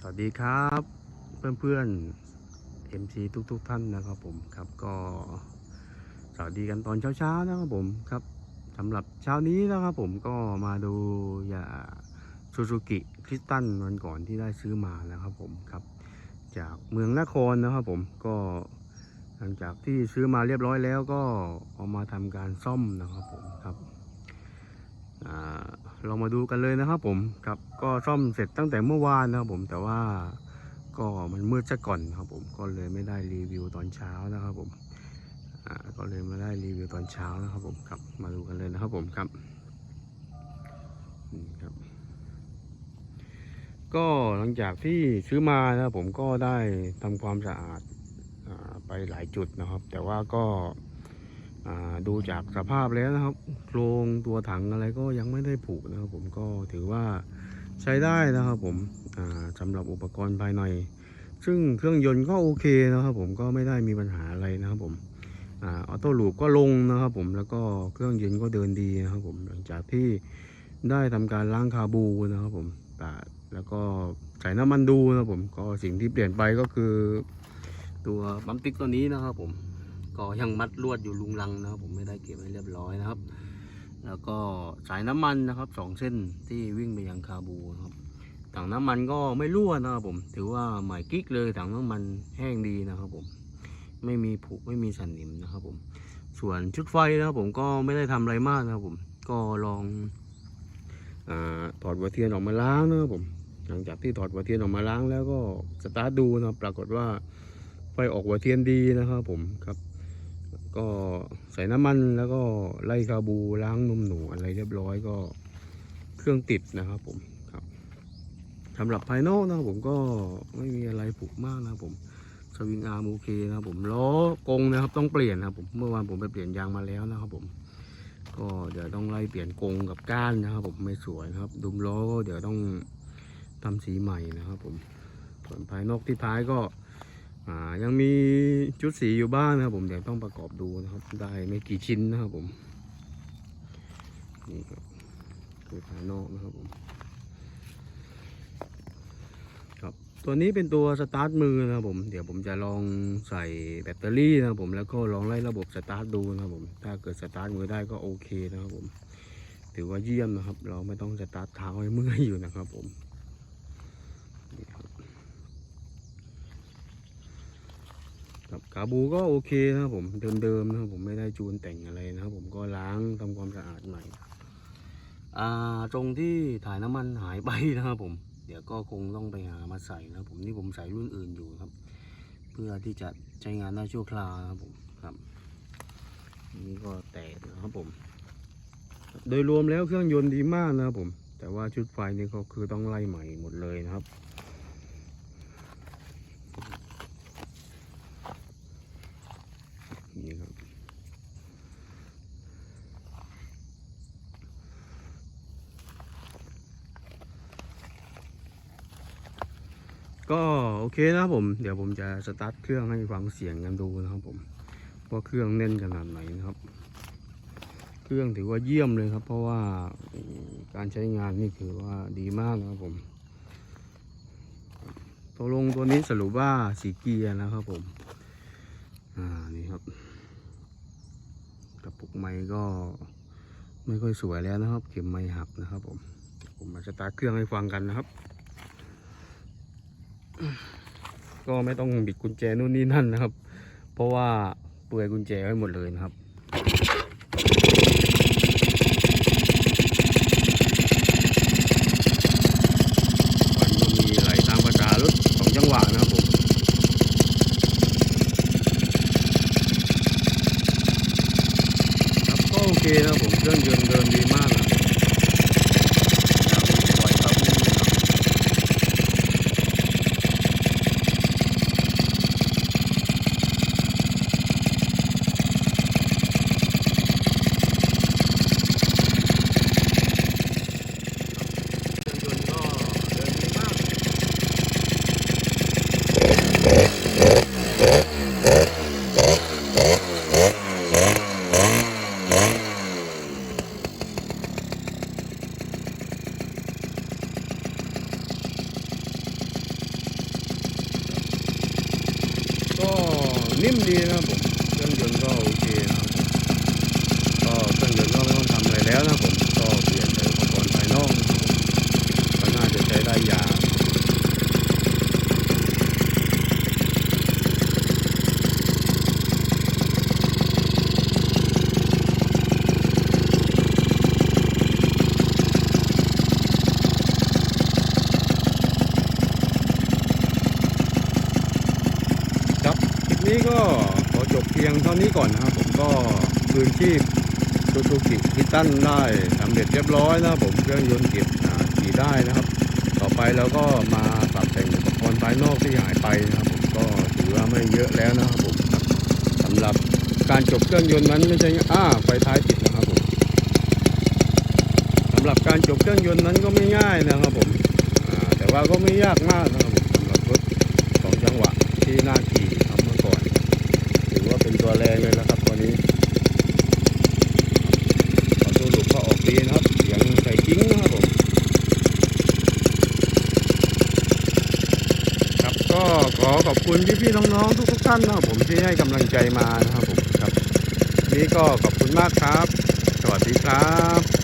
สวัสดีครับเพื่อนเพื่อนๆ MC ทุกทุกๆท่านนะครับผมครับก็สวัสดีกันตอนเช้าๆนะครับผมครับสำหรับเช้านี้นะครับผมก็มาดูยาซูซูกิคริสตันวันก่อนที่ได้ซื้อมานะครับผมครับ จากเมืองนครนะครับผมก็หลังจากที่ซื้อมาเรียบร้อยแล้วก็เอามาทำการซ่อมนะครับผมครับอ่า เรามาดูกันเลยนะครับผมครับก็ซ่อมเสร็จตั้งแต่เมื่อวานนะครับผมแต่ว่าก็มันมืดซะก่อนครับผมก็เลยไม่ได้รีวิวตอนเช้านะครับผมอ่าก็เลยไม่ได้รีวิวตอนเช้านะครับผมครับมาดูกันเลยนะครับผมครับนี่ครับ ก็หลังจากที่ซื้อมานะครับผมก็ได้ทำความสะอาดอไปหลายจุดนะครับ แต่ว่าก็ ดูจากสภาพแล้วนะครับ โครงตัวถังอะไรก็ยังไม่ได้ผุนะครับผมก็ถือว่าใช้ได้นะครับผมสำหรับอุปกรณ์ภายใน ซึ่งเครื่องยนต์ก็โอเคนะครับผมก็ไม่ได้มีปัญหาอะไรนะครับผมออโต้ลูปก็ลงนะครับผมแล้วก็เครื่องยนต์ก็เดินดีนะครับผมหลังจากที่ได้ทำการล้างคาบูนะครับผมแต่แล้วก็ใส่น้ำมันดูนะครับผมก็สิ่งที่เปลี่ยนไปก็คือ ตัวปั๊มติ๊กตัวนี้นะครับผม ก็ยังมัดลวดอยู่ลุงลังนะครับผมไม่ได้เก็บให้เรียบร้อยนะครับ แล้วก็สายน้ำมันนะครับสองเส้นที่วิ่งไปยังคาบูนะครับถังน้ำมันก็ไม่รั่วนะครับผม ถือว่าใหม่กิ๊กเลยถังน้ำมันแห้งดีนะครับผมไม่มีผุไม่มีสันนิมนะครับผม ส่วนชุดไฟนะครับผมก็ไม่ได้ทำอะไรมากนะครับผมก็ลองอาถอดหัวเทียนออกมาล้างนะครับผมหลังจากที่ถอดหัวเทียนออกมาล้างแล้วก็สตาร์ทดูนะครับปรากฏว่าไฟออกหัวเทียนดีนะครับผมครับ ก็ใส่น้ำมันแล้วก็ไล่คาบูล้างนมหนูอะไรเรียบร้อยก็เครื่องติดนะครับผมครับสำหรับภายนอกนะครับผมก็ไม่มีอะไรผุมากนะครับผมสวิงอาร์มโอเคนะครับผมล้อกงนะครับต้องเปลี่ยนนะครับผมเมื่อวานผมไปเปลี่ยนยางมาแล้วนะครับผมก็เดี๋ยวต้องไล่เปลี่ยนกงกับก้านนะครับ ผมไม่สวยนะครับ ดุมล้อก็เดี๋ยวต้องทำสีใหม่นะครับ ผมส่วนภายนอกที่ท้ายก็ อ่ายังมีชุดสีอยู่บ้างนะครับผมเดี๋ยวต้องประกอบดูนะครับ ได้ไม่กี่ชิ้นนะครับผมนี่ครับคือภายนอกนะครับผมครับตัวนี้เป็นตัวสตาร์ทมือนะครับผมเดี๋ยวผมจะลองใส่แบตเตอรี่นะครับผมแล้วก็ลองไล่ระบบสตาร์ทดูนะครับผมถ้าเกิดสตาร์ทมือได้ก็โอเคนะครับผมถือว่าเยี่ยมนะครับ เราไม่ต้องสตาร์ทเท้าให้เมื่อยอยู่นะครับผมนี่ครับ ครับขาบูก็โอเคนะครับผมเดิมๆนะครับผมไม่ได้จูนแต่งอะไรนะครับ ผมก็ล้างทำความสะอาดใหม่อ่าตรงที่ถ่ายน้ำมันหายไปนะครับผม เดี๋ยวก็คงต้องไปหามาใส่นะครับผมนี่ผมใส่รุ่นอื่นอยู่ครับ เพื่อที่จะใช้งานได้ชั่วคราวนะครับผมครับนี่ก็แตกนะครับผม โดยรวมแล้วเครื่องยนต์ดีมากนะครับผม แต่ว่าชุดไฟนี่ก็คือต้องไล่ใหม่หมดเลยนะครับ ก็โอเคนะครับผม เดี๋ยวผมจะสตาร์ทเครื่องให้ฟังเสียงกันดูนะครับผมว่าเครื่องแน่นขนาดไหนนะครับ เครื่องถือว่าเยี่ยมเลยครับ เพราะว่าการใช้งานนี่ถือว่าดีมากนะครับผมตัวลงตัวนี้สรุปว่าสีเกียร์นะครับผม อ่านี่ครับกระปุกไม้ก็ไม่ค่อยสวยแล้วนะครับ เข็มไม้หักนะครับผม ผมมาสตาร์ทเครื่องให้ฟังกันนะครับ ก็ไม่ต้องบิดกุญแจนู่นนี่นั่นนะครับ เพราะว่าเปลือยกุญแจไว้หมดเลยนะครับ มันก็มีไหลตามภาษารถสองจังหวะนะครับผม ครับก็โอเคนะครับผมเครื่องยนต์เดินดีมากนะครับยังปล่อยครับนิ่งนะครับ นิ่มดีนะครับผมเครื่องยนต์ก็โอเคนะครับก็เครื่องยนต์ก็ไม่ต้องทำอะไรแล้วนะครับผมก็เปลี่ยนแต่อุปกรณ์ภายนอกนะครับผมก็น่าจะใช้ได้ยาวครับคลิป นี้ก็ขอจบเพียงเท่านี้ก่อนนะครับ ผมก็คืนชีพซูซูกิคิตันได้สำเร็จเรียบร้อยนะครับผมเครื่องยนต์เก็บขี่ได้นะครับ ต่อไปเราก็มาปรับแต่งอุปกรณ์ภายนอกที่หายไปนะครับผมก็ถือว่าไม่เยอะแล้วนะครับผมสำหรับการจบเครื่องยนต์นั้นไม่ใช่อ้าไฟท้ายติดนะครับผมสำหรับการจบเครื่องยนต์นั้นก็ไม่ง่ายนะครับผมแต่ว่าก็ไม่ยากมากนะครับผมสำหรับรถสองจังหวะที่น่าขี่ครับเมื่อก่อนถือว่าเป็นตัวแรงเลยนะครับตัวนี้ขอตัวหลุดก็ออกดีนะครับเสียงใส่กิ้งนะครับผม ครับ ก็ขอขอบคุณพี่ๆน้องๆทุกๆท่านนะครับผมที่ให้กำลังใจมานะครับผมครับ นี้ก็ขอบคุณมากครับ สวัสดีครับ